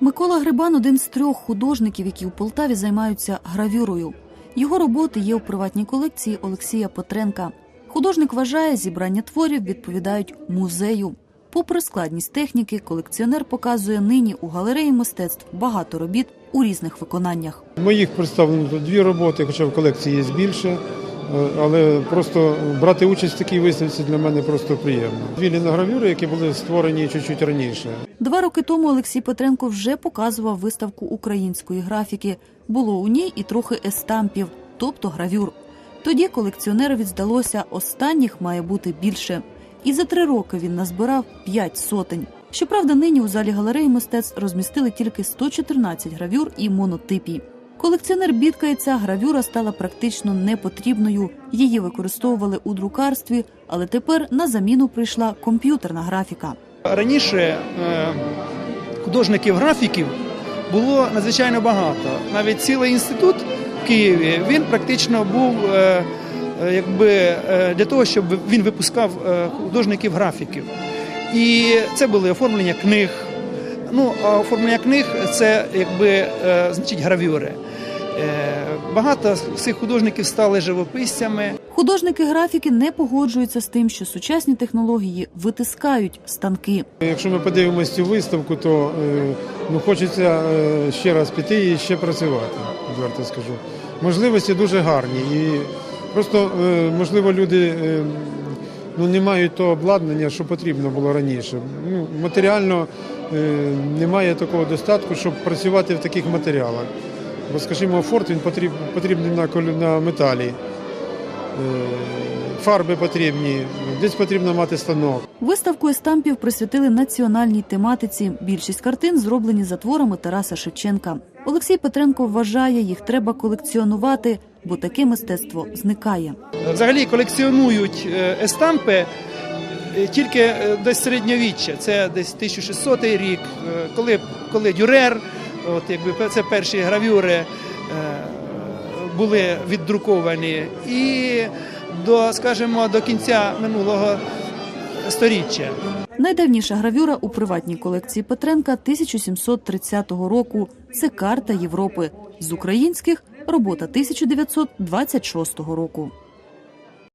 Микола Грибан один з трьох художників, які у Полтаві займаються гравюрою. Його роботи є у приватній колекції Олексія Петренка. Художник вважає, зібрання творів відповідають музею. Попри складність техніки, колекціонер показує нині у галереї мистецтв багато робіт у різних виконаннях. Моїх представлено дві роботи, хоча в колекції є більше. Е, Але просто брати участь в такій виставці для мене просто приємно. Дві ліногравюри, які були створені чуть-чуть раніше. Два роки тому Олексій Петренко вже показував виставку української графіки. Було у ній і трохи естампів, тобто гравюр. Тоді колекціонерові здалося, останніх має бути більше. І за три роки він назбирав п'ять сотень. Щоправда, нині у залі галереї мистецтв розмістили тільки 114 гравюр і монотипій. Колекціонер бідкається, гравюра стала практично непотрібною. Її використовували у друкарстві, але тепер на заміну прийшла комп'ютерна графіка. Раніше е, художників-графіків було надзвичайно багато. Навіть цілий інститут в Києві він практично був е, е, якби, для того, щоб він випускав художників-графіків. І це були оформлення книг. Ну, а оформлення книг це якби е, значить гравюри. Е, Багато з цих художників стали живописцями. Художники графіки не погоджуються з тим, що сучасні технології витискають станки. Якщо ми подивимось цю виставку, то е, ну, хочеться ще раз піти і ще працювати, відверто скажу. Можливості дуже гарні. І просто, можливо, люди ну, не мають того обладнання, що потрібно було раніше. Ну, матеріально е, немає такого достатку, щоб працювати в таких матеріалах. Бо, скажімо, форт він потріб, потрібний на, на металі. Е, Фарби потрібні, десь потрібно мати станок. Виставку естампів присвятили національній тематиці. Більшість картин зроблені за творами Тараса Шевченка. Олексій Петренко вважає, їх треба колекціонувати, бо таке мистецтво зникає. Взагалі колекціонують е, естампи е, тільки е, десь середньовіччя. Це десь 1600 рік, коли, коли Дюрер, от якби це перші гравюри були віддруковані, і до, скажімо, до кінця минулого сторіччя. Найдавніша гравюра у приватній колекції Петренка 1730 року. Це карта Європи. З українських робота 1926 року.